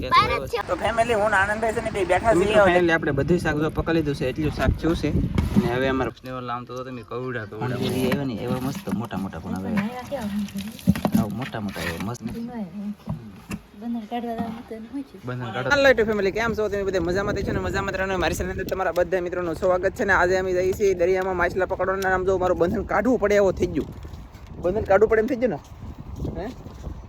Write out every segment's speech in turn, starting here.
તો ફેમિલી હું આનંદ આનંદભાઈ છે ને બે બેઠા છીએ ફેમિલી આપણે બધું શાક જો પકડી લીધું છે એટલું શાક થયું છે અને હવે અમારો ફ્લેવર લાવતો તો તમે કવડા તો આવ્યો ને એવા મસ્ત મોટા મોટા પણ હવે. આવ મોટા મોટા એવા મસ્ત. ને બંધન કાઢો હાલો ટુ ફેમિલી કેમ છો? તમે બધા મજામાં થઈ ને? મજામાં જ મારી સાથે તમારા બધા મિત્રોનું સ્વાગત છે ને? આજે અમે જઈએ છીએ દરિયામાં માછલા પકડવાના. નામ જો મારું બંધન કાઢવું પડે એવો થઈ ગયું. બંધન કાઢવું પડે એમ થઈ ગયું ને? હે?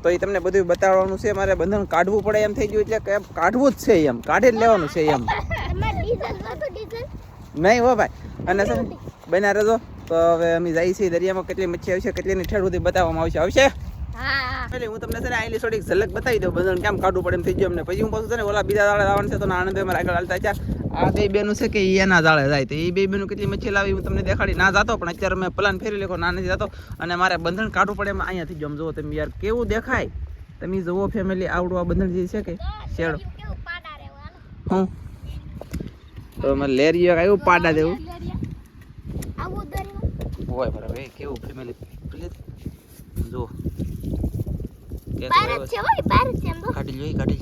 તો એ તમને બધું બતાવવાનું છે. મારે બંધન કાઢવું પડે એમ થઈ ગયું એટલે કે કાઢવું જ છે એમ. કાઢી જ લેવાનું છે એમ. નહીં હો ભાઈ. અને સર બના રહેજો. તો હવે અમે જઈએ છીએ દરિયામાં. કેટલી મચ્છી આવશે કેટલીની ઠેર સુધી બતાવવામાં આવશે. આવશે? એટલે હું તમને છે ને આઈલી થોડીક ઝલક બતાવી દઉં. બધાને કેમ કાઢવું પડે એમ થઈ ગયું અમને. પછી હું પાછું છે ને ઓલા બીજા દાડે આવવાનું છે તો આનંદ મારા આગળ હાલતા છે આ બે બેનું છે કે એના દાડે જાય તો એ બે બેનું કેટલી મચ્છી લાવી હું તમને દેખાડી. ના જાતો પણ અત્યારે મેં પ્લાન ફેરી લેખો ના નથી જતો. અને મારે બંધન કાઢવું પડે એમ અહીંયાથી જમ આમ જુઓ તમે યાર કેવું દેખાય? તમે જુઓ ફેમિલી આવડું આ બંધન જે છે કે શેડો. હું? તો મારે કે આવ્યું પાડા દેવું. હોય બરાબર એ કેવું ફેમિલી પ્લીઝ. આવ્યો છે. કાઢી લો એ કાઢી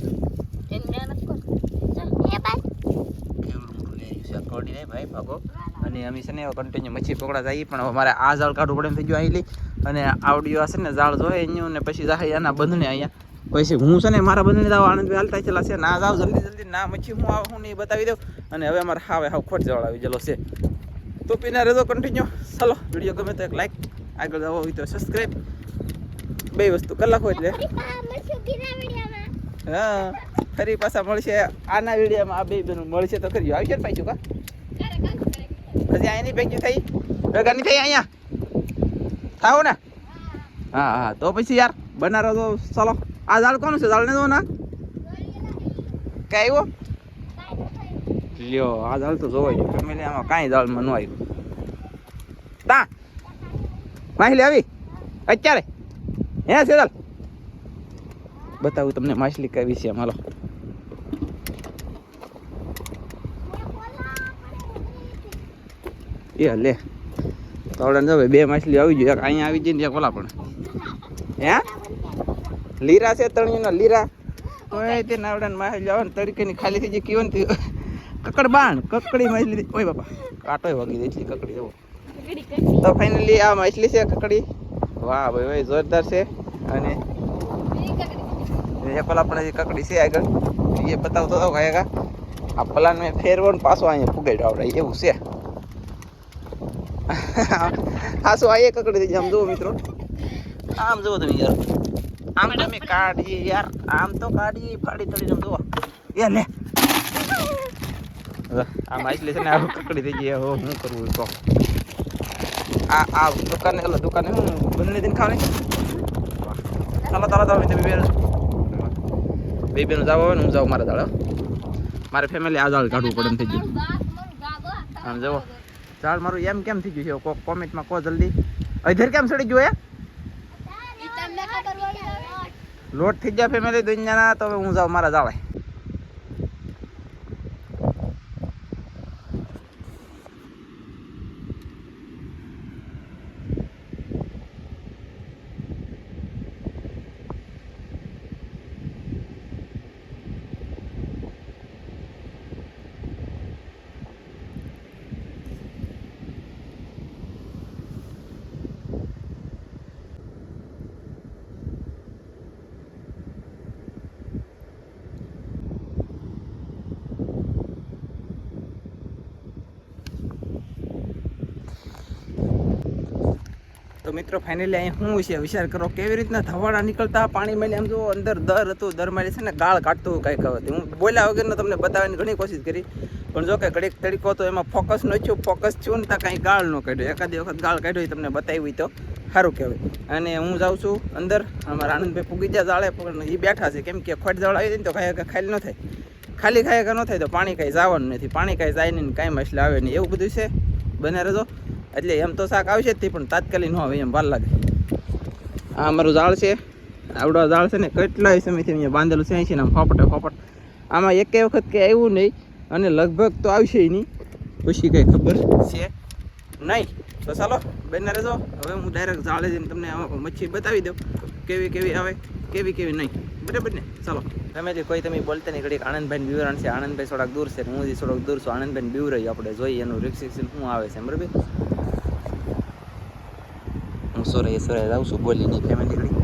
કેવડું મોટું લેર્યું છે. કોડી નહીં ભાઈ ભાગો. અને અમે છે ને કન્ટિન્યુ મચ્છી પકડા જઈએ પણ મારે આ જાળ કાઢવું પડે એમ થઈ ગયું અહીં અને આવડ્યું હશે ને જાળ જોઈએ એનું ને પછી જાય એના બંધને અહીંયા પછી હું છે ને મારા બંધને જાવ આનંદ હાલતા ચલા છે. ના જાવ જલ્દી જલ્દી ના મચ્છી હું આવું હું નહીં બતાવી દઉં. અને હવે અમારે હાવે હાવ ખોટ આવી ગયેલો છે. તો પીને રહેજો કન્ટિન્યુ ચાલો વીડિયો ગમે તો એક લાઈક આગળ જવો હોય તો સબસ્ક્રાઈબ બે વસ્તુ કલાકો એટલે હા ફરી પાછા મળશે. આના વિડીયામાં આ બે બેનું મળશે તો ખરી. આવશે ને પાછું કા? હજી અહીંની ભેગી થઈ. ભેગા નહીં થઈ અહીંયા? થાવ ને? હા હા તો પછી યાર બનારો તો ચાલો. આ ઝાડ કોનું છે? ઝાડ ને દો ના કે આવ્યો? લ્યો આ ઝાડ તો જોવાય છે ફેમિલી આમાં કાંઈ ઝાડમાં ન આવ્યું. તા. માહિલી આવી? અત્યારે? હે સેદલ બતાવું તમને માછલી કઈ વિશે હાલો. એ લે તો આપણે જો બે માછલી આવી એક અહીંયા આવી જઈને એક ઓલા પણ. હે? લીરા છે તણિયુંના લીરા? તો એ તે નાવડા માછલી આવે ને તડકેની ખાલી થઈ જાય કીવનથી કકડ બાણ, કકડી માછલી ઓય બાપા કાંટો વાગી દે છે કકડી જવો તો ફાઇનલી આ માછલી છે કકડી. વાહ ભાઈ ભાઈ જોરદાર છે. એ પેલા પણ હજી કકડી છે આગળ. એ બતાવતો હતો કાંઈ આ પ્લાન મેં ફેરવો ને પાછો અહીંયા ફુગાડ્યો આવડે એવું છે. હાસો આ એક કકડી થઈ આમ જુઓ મિત્રો. આમ જુઓ તમે યાર. આમ તમે કાઢીએ યાર. આમ તો કાઢીએ. ફાડી તળી આમ જુઓ. એ લે. હવે આ માછલી છે ને આ કકડી થઈ ગઈ. હો શું કરવું તો? આ આ દુકાને દુકાને. હું બંને દિન ખાવાની ચાલો ચાલો ચાલો, તમે બે બે બેનું જાવ હોય ને હું જાઉં મારા દાડા. મારે ફેમિલી આ દાળ કાઢવું પડે એમ થઈ ગયું. આમ ચાલ ઝાડ મારું એમ કેમ થઈ ગયું છે? કોક કોમેન્ટમાં કહો જલ્દી. અધેર કેમ સડી ગયું એ લોટ થઈ ગયા ફેમિલી દુનિયાના તો હવે હું જાઉં મારા જાળે મિત્રો ફાઇનલી અહીં શું છે, વિચાર કરો, કેવી રીતના ધવાડા નીકળતા, પાણી મેલે આમ જો અંદર દર હતું, દર મારી છે ને ગાળ કાઢતું કાંઈક હવે. હું બોલ્યા વગરનો તમને બતાવવાની ઘણી કોશિશ કરી, પણ જો કે ઘડીક તડીકો તો એમાં ફોકસ ન થયું ફોકસ થયું ને ત્યાં કાંઈ ગાળ ન કાઢ્યો. એકાદી વખત ગાળ કાઢ્યો તમને બતાવી તો, સારું કહેવાય. અને હું જાઉં છું અંદર, અમારા આનંદભાઈ પૂગી ગયા જાળે પણ એ બેઠા છે. કેમ કે ખોટ જાળ આવી જાય ને તો ખાય ખાલી ન થાય. ખાલી ખાઈ ન થાય તો પાણી કાંઈ જવાનું નથી. પાણી કાંઈ જાય નહીં કાંઈ મસલા આવે નહીં. એવું બધું છે. બને રહેજો. એટલે એમ તો શાક આવશે જ તે, પણ તાત્કાલિક ન આવે એમ વાર લાગે. આ અમારું ઝાડ છે, આવડો ઝાડ છે ને, કેટલાય સમયથી અહીંયા બાંધેલું છે છે ને આમ ફોપટે, ફોપટ. આમાં એકે વખત કે આવ્યું નહીં, અને લગભગ તો આવશે નહીં. પછી કંઈ ખબર છે નહીં. તો ચાલો, બેનને રહેજો. હવે હું ડાયરેક્ટ ઝાડે જઈને તમને મચ્છી બતાવી દઉં. કેવી કેવી આવે, કેવી કેવી નહીં. બરાબર ને? ચાલો. ફેમિલી કોઈ, તમે બોલતા નહીં, ઘડીક આનંદભાઈ વિવરણ છે. આનંદભાઈ થોડાક દૂર છે, હું જે થોડોક દૂર છું આનંદભાઈ બીવ આપણે જોઈએ, એનું રિક્સિક્સિલ શું આવે છે બરાબર? હું સોરે સોરે જાઉં છું બોલી નહીં ફેમિલી ઘડી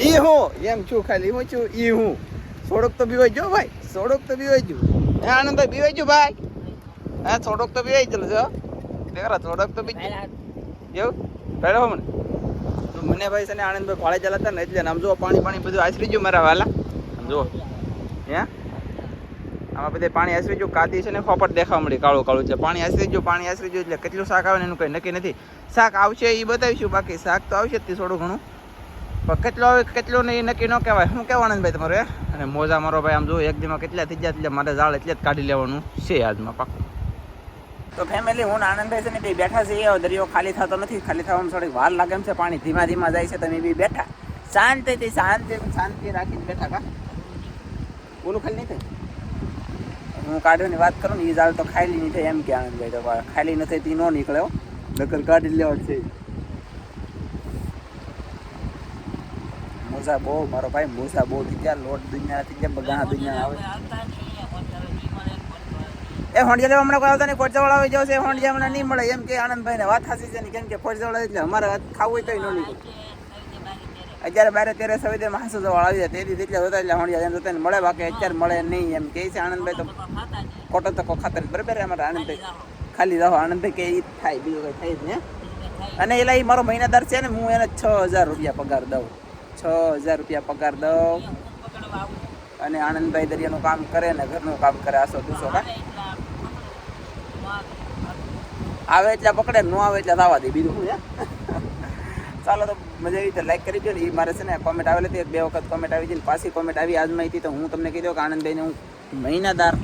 ઈ હું એમ છું ખાલી હું છું ઈ હું થોડોક તો બીવાઈ જો ભાઈ થોડોક તો બીવાઈ જો હે આનંદભાઈ બીવાઈ જો ભાઈ હા થોડોક તો બીવાઈ ચલો છો દેખરા થોડોક તો બી એવું કહેલો મને તો મને ભાઈ છે ને આનંદભાઈ ફાળે ચાલતા ને એટલે આમ જુઓ, પાણી પાણી બધું આશરી ગયું મારા વાલા. આમ જુઓ. હે? આમાં બધે પાણી આશરી ગયું કાતી છે ને ફોપટ દેખાવા મળી, કાળું કાળું છે. પાણી આશરી ગયું, પાણી આશરી ગયું એટલે કેટલું શાક આવે ને એનું કંઈ નક્કી નથી. શાક આવશે એ બતાવીશું, બાકી શાક તો આવશે જ થોડું ઘણું. પણ કેટલો આવે, કેટલો નહીં નક્કી ન કહેવાય. શું કહેવાનું ભાઈ તમારે અને મોજા મારો ભાઈ, આમ જો એક દીમાં કેટલા થઈ ગયા, એટલે મારે ઝાડ એટલે જ કાઢી લેવાનું છે આજમાં પાક. તો ફેમિલી હું આનંદ આનંદભાઈ છે ને બે બેઠા છે એ દરિયો ખાલી થતો નથી. ખાલી થવામાં થોડીક વાર લાગે છે. પાણી ધીમા ધીમા જાય છે. તમે બી બેઠા. શાંતિથી શાંતિ શાંતિ રાખીને બેઠા કા? બોલું ખાલી નહીં થાય? હું કાઢવાની વાત કરું ને એ જાળ તો ખાલી નહીં થાય એમ કે આનંદભાઈ તો ખાલી નથી તે નો નીકળ્યો નકર કાઢી લેવા છે. મોજા બહુ, મારો ભાઈ મોજા બહુ. થઈ ગયા લોટ દુનિયા થઈ ગયા બગા દુનિયા આવે. એ હોંડિયા લેવા હમણાં કોઈ આવતા નહીં કોચવાળા આવી જશે હોંડિયા હમણાં નહીં મળે. એમ કે આનંદભાઈ ને વાત હાસી છે કેમ કે કોચવાળા એટલે અમારે ખાવું હોય તો ન નીકળે. અત્યારે બારે તેરે સવિદે માણસો જવાળ આવી જાય તેથી એટલે હોતા એટલે હોંડિયા એમ જોતા મળે, બાકી અત્યારે મળે નહીં એમ કે છે આનંદભાઈ તો. ખોટો તકો ખાતર બરાબર અમારે આનંદભાઈ? ખાલી રહો, આનંદભાઈ કે એ થાય, બીજું કંઈ થાય જ ને અને એલા એ મારો મહિનાદાર છે ને, હું એને છ હજાર રૂપિયા પગાર દઉં. છ હજાર રૂપિયા પગાર દઉં. અને આનંદભાઈ દરિયાનું કામ કરે ને, ઘરનું કામ કરે આસો દુસો કા આવે એટલે પકડે ન આવે એટલે થવા દે બીજું શું ચાલો તો મજા આવી તો લાઈક કરી દો ને. એ મારે છે ને કોમેન્ટ આવેલી હતી બે વખત કોમેન્ટ આવી હતી ને પાછી કોમેન્ટ આવી આજમાં માહિતી તો હું તમને કીધું કે આનંદભાઈને હું મહિનાદાર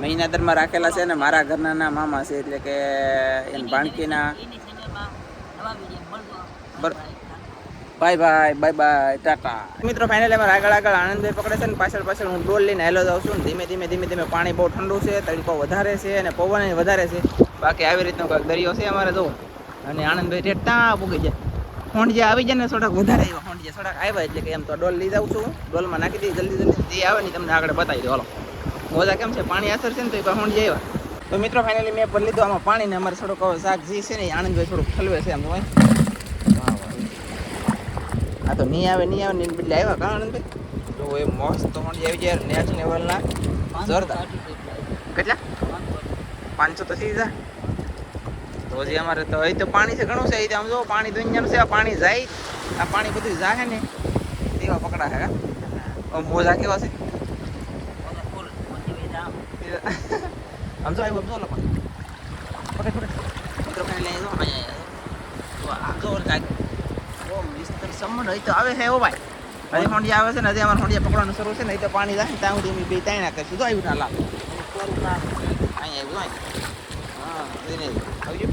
મહિનાદરમાં રાખેલા છે ને મારા ઘરના ના મામા છે એટલે કે એમ ભાણકીના બર bye bye bye bye, tata. મિત્રો ફાઇનલી અમારે આગળ આગળ આનંદભાઈ પકડે છે ને પાછળ પાછળ હું ડોલ લઈને હેલો જાઉં છું ધીમે ધીમે ધીમે ધીમે પાણી બહુ ઠંડુ છે, તડકો વધારે છે અને પવન વધારે છે. બાકી આવી રીતનો કંઈક દરિયો છે અમારે જો અને આનંદભાઈ ત્યાં પૂગી જાય હોંડિયા આવી જાય ને થોડાક વધારે આવ્યા. હોંડિયા થોડાક આવ્યા એટલે કે એમ તો ડોલ લઈ જાઉં છું ડોલમાં નાખી દઈ જલ્દી જલ્દી. જે આવે ને તમને આગળ બતાવી દો હાલો. મોજા કેમ છે? પાણી અસર છે ને તો એ પણ હોંડિયા આવ્યા. તો મિત્રો ફાઇનલી મેં પર લીધો આમાં પાણી ને અમારે થોડુંક શાક જે છે ને આનંદભાઈ થોડુંક ઠલવે છે એમ તો આ તો નહીં આવે નહીં આવે ને બદલે આવ્યા કા આનંદભાઈ તો એ મસ્ત હોંડી આવી જાય નેક્સ્ટ લેવલના જોરદાર. કેટલા? પાંચસો તો જાય. તો હજી અમારે તો અહીં તો પાણી છે ઘણું છે. અહીં આમ જો પાણી દુનિયાનું છે આ પાણી જાય. આ પાણી બધું જાય ને. તેવા પકડા હે મોજા કેવા છે? આમ જો આવ્યો જો લોકો પકડ પકડ. મિત્રો ખાઈ લઈ જો અહીંયા આમ જો કાંઈક. ઓ મિસ્ટર તો આવે છે એવો ભાઈ. હજી હોંડિયા આવે છે ને હજી અમારે હોંડિયા પકડવાનું શરૂ છે ને તો પાણી જાય ત્યાં સુધી અમે બે ત્યાં નાખે સીધો આવ્યું ના લાગે. અહીંયા આવ્યું હા આવજો.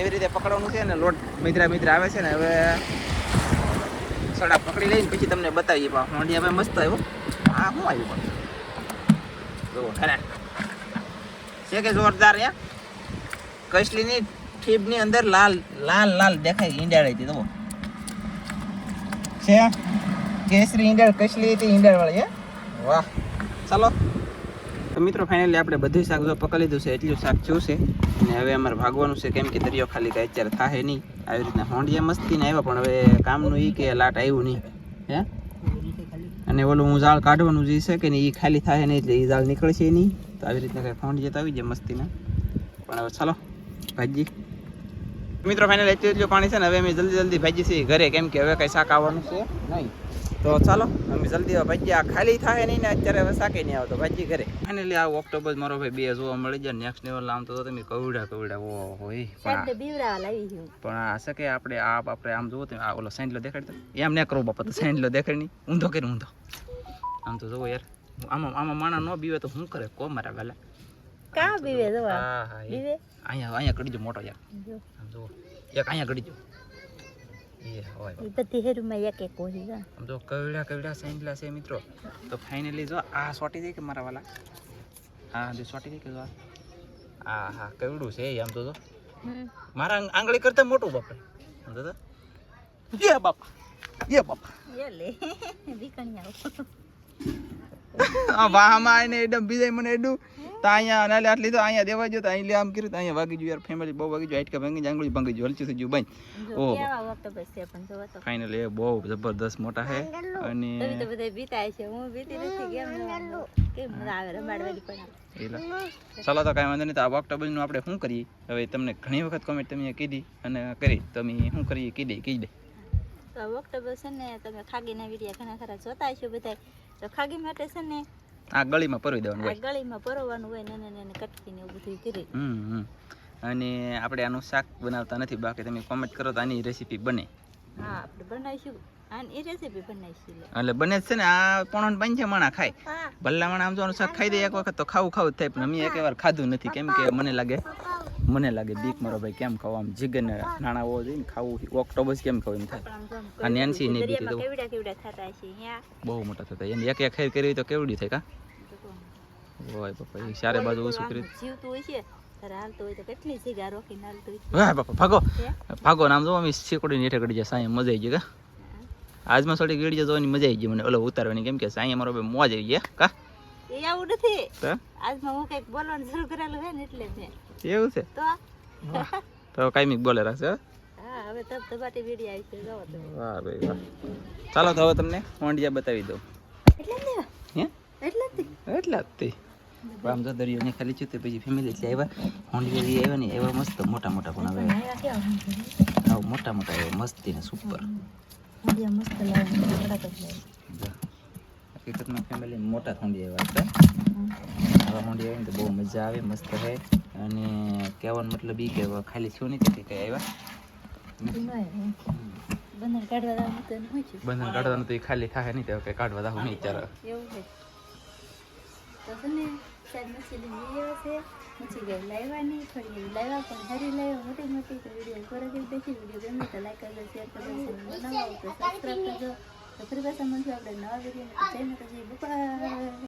એવી રીતે પકડવાનું છે ને લોટ મિત્રા મિત્રા આવે છે ને હવે સડા પકડી લઈને પછી તમને બતાવીએ પા હોંડિયા ભાઈ મસ્ત આવ્યો. હા શું આવ્યું પણ. જુઓ ખરા છે કે જોરદાર યા કસલીની ઠીબની અંદર લાલ લાલ લાલ દેખાય ઈંડાળી હતી તો છે. કેસરી ઈંડાળ કસલી હતી ઈંડાળ વાળી હે? વાહ. ચાલો. તો મિત્રો ફાઇનલી આપણે બધું શાક જો પકડી લીધું છે, એટલું શાક છે. અને હવે અમારે ભાગવાનું છે, કેમ કે દરિયો ખાલી કાંઈ અત્યારે થાય નહીં. આવી રીતના હોંડિયા મસ્તી ને આવ્યા, પણ હવે કામનું એ કે લાટ આવ્યું નહીં. હે? અને ઓલું હું ઝાડ કાઢવાનું જે છે કે નહીં એ ખાલી થાય નહીં, એટલે એ ઝાડ નીકળશે નહીં. તો આવી રીતના કંઈ હોંડિયા તો આવી જાય મસ્તીના. પણ હવે ચાલો ભાજી મિત્રો ફાઇનલ એટલું એટલું પાણી છે ને હવે અમે જલ્દી જલ્દી ભાજી છીએ ઘરે. કેમ કે હવે કંઈ શાક આવવાનું છે નહીં. તો ચાલો અમે જલ્દી ભાજી આ ખાલી થાય નહીં ને અત્યારે હવે શાકે નહીં આવતો. ભાજી ઘરે. ફાઇનલી આ ઓક્ટોબર મારો ભાઈ બે જોવા મળી જાય નેક્સ્ટ લેવલ આમ તો તમે કવડા કવડા. ઓ હોય પણ આ- શબ્દ બીવરાવા લાવી છું. પણ આ છે કે આપણે આ આપણે આમ જોવો તો આ ઓલો સાઈન્ડલો દેખાડતો એમ ને કરવું બાપા તો સેન્ડલો દેખાડ નહીં. ઊંધો કરી ઊંધો. આમ તો જોવો યાર. આમાં આમાં માણા ન બીવે તો શું કરે? કો મારા વેલા. કા બીવે જવા હા હા બીવે? અહીંયા અહીંયા કડીજો મોટો યાર આમ જુઓ. એક અહીંયા કડીજો એ હોય એ બધી હેરુમાં એક એક હોય જા. આમ જો કવડા કવડા સેન્ડલા છે મિત્રો. તો ફાઇનલી જો આ સોટી દે કે મારા વાલા? હા જો સોટી દે કે જો આ? હા કવડું છે એ આમ તો જો. મારા આંગળી કરતા મોટું બાપા આમ તો. યે બાપા યે બાપા. એ લે. આ વાહમાં આવીને એડમ બીજાય મને એડું. તો અહીંયા નાલે આટલી તો અહીંયા દેવા જો તો અહીં લે આમ કર્યું તો અહીંયા વાગી ગયું યાર. ફેમિલી બહુ વાગી ગયું. હાઈટકા ભાંગી આંગળી ભાંગી ગયું હલચું થઈ ગયું બંધ ઓહો. ફાઇનલી એ બહુ જબરદસ્ત મોટા છે અને તો બધા બીતાય છે. હું બીતી નથી. કેમ ન- કેમ મજા આવે રમાડવાની પણ. ચાલો તો કાંઈ વાંધો નહીં. તો આ ઓક્ટોબરનું આપણે શું કરીએ? હવે તમને ઘણી વખત કોમેન્ટ તમે કીધી અને કરી. તમે શું કરીએ? કીધી કહી દે તો ઓક્ટોબર છે ને તમે ખાગીના વિડીયા ઘણા ખરા જોતા હશો બધા તો ખાગી માટે છે ને આ ગળીમાં પરોવી દેવાનું હોય. ગળીમાં પરોવાનું હોય ને એને એને કટકીને એવું બધું કરી. હમ અને આપણે આનું શાક બનાવતા નથી બાકી તમે કોમેન્ટ કરો તો આની રેસીપી બને. હા આપણે બનાવીશું. રેસીપી બનાવીશું એટલે બને છે ને આ પોણો પંચે માણા ખાય. ભલ્લા માણા આમ જોવાનું શાક ખાઈ દે એક વખત તો ખાવું ખાવું જ થાય પણ અમે એક વાર ખાધું નથી કેમ કે મને લાગે મને લાગે બીક મારો ભાઈ કેમ ખાવ? આમ જીગર નાણા હોવો જોઈએ ને ખાવું ઓક્ટોબસ કેમ ખાવ એમ થાય? આ નેન્સી ને બી દરિયામાં તો. બહુ મોટા થતા. એને એક એક ખેર કરી તો કેવડી થાય કા? ઓય બાપા એ ચારે બાજુ ઓછું કરી જીવતું હોય છે. ભાગો. ભાગો નામ જો અમે શીકડીને હેઠે ગળી જાય સાંઈ મજા આવી ગઈ કા? આજમાં થોડી ગળી જોવાની મજા આવી ગઈ મને. ઓલો ઉતારવાની કેમ કે સાંઈ અમારો ભાઈ મોજ આવી ગયા કા? એ આવું નથી. આજમાં હું કંઈક બોલવાનું શરૂ કરેલું હોય ને એટલે એવું છે? તો? તો કાંઈ બોલે રાખશે ચાલો તો હવે તમને હોંડિયા બતાવી દઉં. એટલે જ તે. તે. આમ જો દરિયો ને ખાલી છે તે પછી ફેમિલી એટલે આવ્યા. હોંડિયા બી આવ્યા ને એવા મસ્ત મોટા મોટા પણ આવે આવ મોટા મોટા એવા મસ્તી ને સુપર હકીકતમાં ફેમિલી મોટા હોંડિયા આવ્યા હતા આવા હોંડિયા આવે ને તો બહુ મજા આવે મસ્ત છે અને કહેવાનો મતલબ એ કે ખાલી શું નહીં કઈ આવ્યા? બંધન કાઢવાનું તો એ ખાલી થાય નહીં તો કંઈ કાઢવા નહીં એવું છે. તો છે ને સાહેબ મછલી લઈ આવ્યા છે. ગઈ લાવ્યા નહીં થોડી લાવ્યા પણ હરી લાવ્યા મોટી મોટી. તો વીડિયો પર જ દેખી વીડિયો ગમે તો લાઈક કરજો શેર કરજો બનાવો તો સબસ્ક્રાઈબ કરજો. તો ફરી પાછા મળશું આપણે નવા વીડિયો જય માતાજી બપા